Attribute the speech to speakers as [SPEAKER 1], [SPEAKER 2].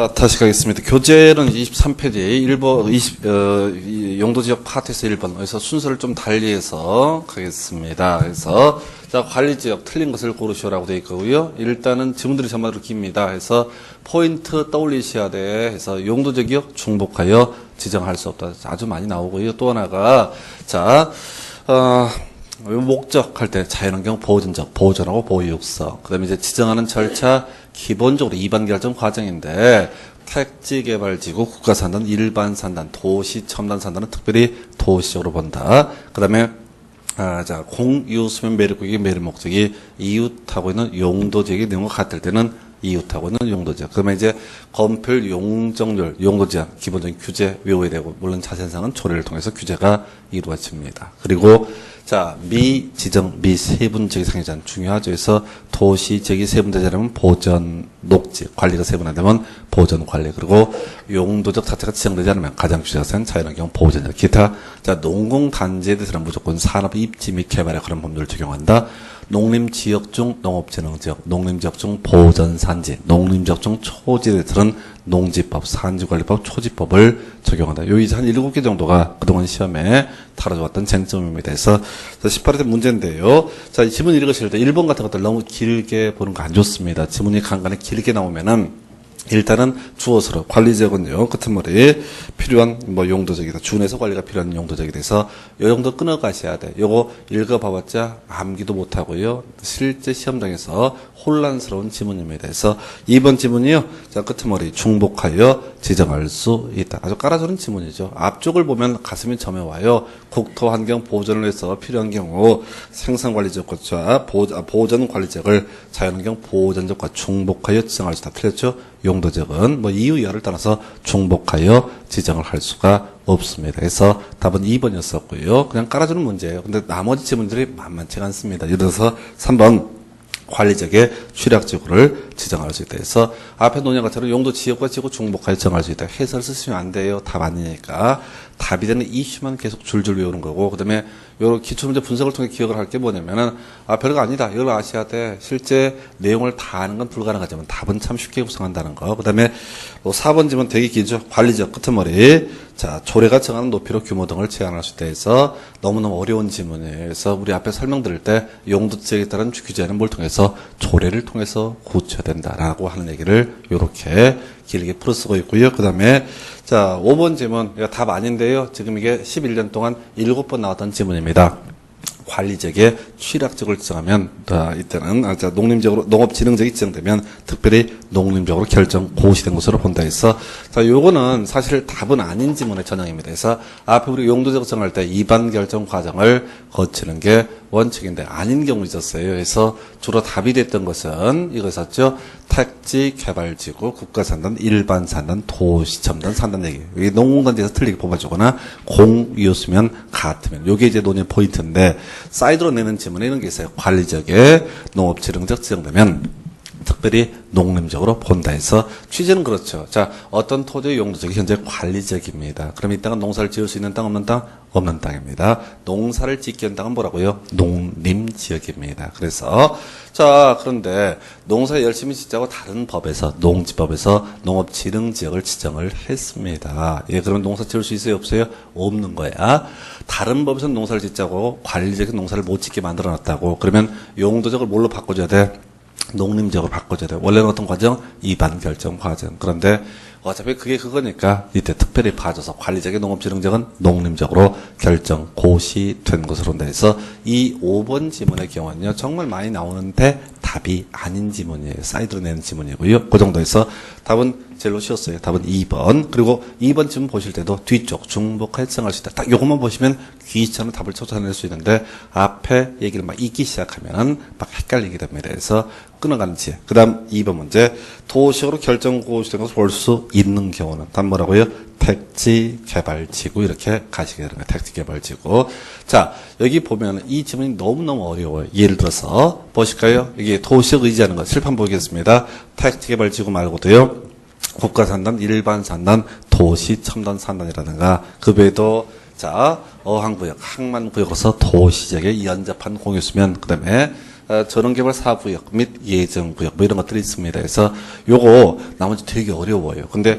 [SPEAKER 1] 자, 다시 가겠습니다. 교재는 23페이지 1번, 20, 어, 이 용도 지역 파트에서 1번. 그래서 순서를 좀 달리해서 가겠습니다. 그래서, 자, 관리 지역 틀린 것을 고르시오라고 되어 있고요. 일단은 지문들이 전반으로 깁니다. 해서 포인트 떠올리셔야 돼. 해서 용도 지역 중복하여 지정할 수 없다. 아주 많이 나오고요. 또 하나가, 자, 어, 목적 할 때 자연환경 보존적, 보존하고 보유육성. 그 다음에 이제 지정하는 절차, 기본적으로 이반 결정 과정인데, 택지 개발 지구, 국가 산단, 일반 산단, 도시 첨단 산단은 특별히 도시적으로 본다. 그 다음에 아, 자, 공유수면 매립국이 매립 목적이 이웃하고 있는 용도 지역의 내용과 같을 때는 이웃하고 있는 용도 지역. 그러면 이제 건폐율, 용적률, 용도 지역 기본적인 규제 외워야 되고, 물론 자세상은 조례를 통해서 규제가 이루어집니다. 그리고 자, 미 지정, 미 세분지역의 상해자는 중요하죠. 그래서 도시 지역이 세분되자면 보전, 녹지, 관리가 세분화되면 보전 관리, 그리고 용도적 자체가 지정되지 않으면 가장 센 자연환경 보전적, 기타. 자, 농공 단지에 대해서는 무조건 산업 입지 및 개발에 그런 법률을 적용한다. 농림 지역 중 농업진흥 지역, 농림 지역 중 보전 산지, 농림 지역 중 초지대들은 농지법, 산지관리법, 초지법을 적용한다. 요 이제 한 7개 정도가 그동안 시험에 다뤄져왔던 쟁점입니다. 그래서 18회 문제인데요. 자, 이 지문 읽으실 때 1번 같은 것들 너무 길게 보는 거 안 좋습니다. 지문이 간간히 길게 나오면은 일단은 주어서로 관리적은요 끝은 머리 필요한 뭐 용도적이다. 준에서 관리가 필요한 용도적이 돼서 요 정도 끊어 가셔야 돼. 요거 읽어봐봤자 암기도 못하고요. 실제 시험장에서 혼란스러운 지문입니다 그래서 2번 지문이요. 자 끝은 머리 중복하여 지정할 수 있다 아주 깔아주는 지문이죠 앞쪽을 보면 가슴이 점에 와요 국토 환경 보존을 위해서 필요한 경우 생산관리적과 보존관리적을 자연환경 보존적과 중복하여 지정할 수 있다 틀렸죠 용도적은 뭐 이유 여를 따라서 중복하여 지정을 할 수가 없습니다. 그래서 답은 2번이었었고요. 그냥 깔아주는 문제예요. 근데 나머지 지문들이 만만치가 않습니다. 예를 들어서 3번 관리적의 취약지구를 지정할 수 있다. 해서 앞에 논의 것처럼 용도 지역과 지구 중복하여 정할 수 있다. 해설 쓰시면 안 돼요. 답 아니니까. 답이 되는 이슈만 계속 줄줄 외우는 거고, 그 다음에 요 기출문제 분석을 통해 기억을 할 게 뭐냐면은, 아, 별거 아니다. 이걸 아셔야 돼. 실제 내용을 다 아는 건 불가능하지만 답은 참 쉽게 구성한다는 거. 그 다음에 뭐 4번 지문 되게 길죠. 관리적 끄트머리. 자, 조례가 정하는 높이로 규모 등을 제한할 수 있다 해서 너무너무 어려운 지문이에요. 그래서 우리 앞에 설명드릴 때 용도 지역에 따른 규제는 뭘 통해서 조례를 통해서 고쳐야 된다라고 하는 얘기를 이렇게 길게 풀어 쓰고 있고요. 그 다음에 자, 5번 지문. 이거 답 아닌데요. 지금 이게 11년 동안 7번 나왔던 지문입니다. 관리적의 취락적을 지정하면 아, 이때는 아, 자, 농림적으로 농업진흥적이 지정되면 특별히 농림적으로 결정 고시된 것으로 본다 해서 자 요거는 사실 답은 아닌 지문의 전형입니다. 그래서 앞에 우리 용도적 정할 때 이반 결정 과정을 거치는 게 원칙인데 아닌 경우 있었어요. 그래서 주로 답이 됐던 것은 이것이었죠. 택지 개발지구, 국가산단, 일반산단, 도시첨단, 산단 얘기. 이게 농공단지에서 틀리게 뽑아주거나 공유수면 같으면. 요게 이제 논의 포인트인데 사이드로 내는 지문에 이런 게 있어요. 관리적에 농업지능적 지정되면 특별히 농림적으로 본다 해서 취지는 그렇죠. 자, 어떤 토지의 용도적이 현재 관리적입니다. 그럼 이 땅은 농사를 지을 수 있는 땅 없는 땅? 없는 땅입니다. 농사를 짓기 위한 땅은 뭐라고요? 농림 지역입니다. 그래서 자, 그런데 농사 열심히 짓자고 다른 법에서 농지법에서 농업지능지역을 지정을 했습니다. 예, 그러면 농사 지을 수 있어요, 없어요? 없는 거야. 다른 법에서 농사를 짓자고 관리적인 농사를 못 짓게 만들어 놨다고. 그러면 용도적을 뭘로 바꿔줘야 돼? 농림적으로 바꿔줘야 돼. 원래는 어떤 과정? 이반 결정 과정. 그런데 어차피 그게 그거니까 이때 특별히 봐줘서 관리적인 농업지능적은 농림적으로 결정 고시된 것으로 돼서 이 5번 지문의 경우는요 정말 많이 나오는데 답이 아닌 지문이에요 사이드로 내는 지문이고요 그 정도에서 답은 제일로 쉬웠어요 답은 2번 그리고 2번 지문 보실 때도 뒤쪽 중복할 정할 수 있다 딱 요것만 보시면 귀찮은 답을 찾아낼 수 있는데 앞에 얘기를 막 읽기 시작하면은 막 헷갈리게 됩니다 그래서 끊어가는 지혜 그 다음 2번 문제 도시적으로 결정 고시된 것을 볼 수 있는 경우는 답 뭐라고요? 택지 개발지구 이렇게 가시게 되는 거예요. 택지 개발지구. 자 여기 보면 이 지문이 너무너무 어려워요. 예를 들어서 보실까요? 이게 도시적 의지하는 거 칠판 보겠습니다. 택지 개발 지구 말고도요. 국가 산단, 일반 산단, 도시 첨단 산단이라든가 그 외에도 자 어항구역, 항만구역으로서 도시적에 연접한 공유수면 그 다음에 어, 전원개발 사구역 및 예정구역 뭐 이런 것들이 있습니다. 그래서 요거 나머지 되게 어려워요. 근데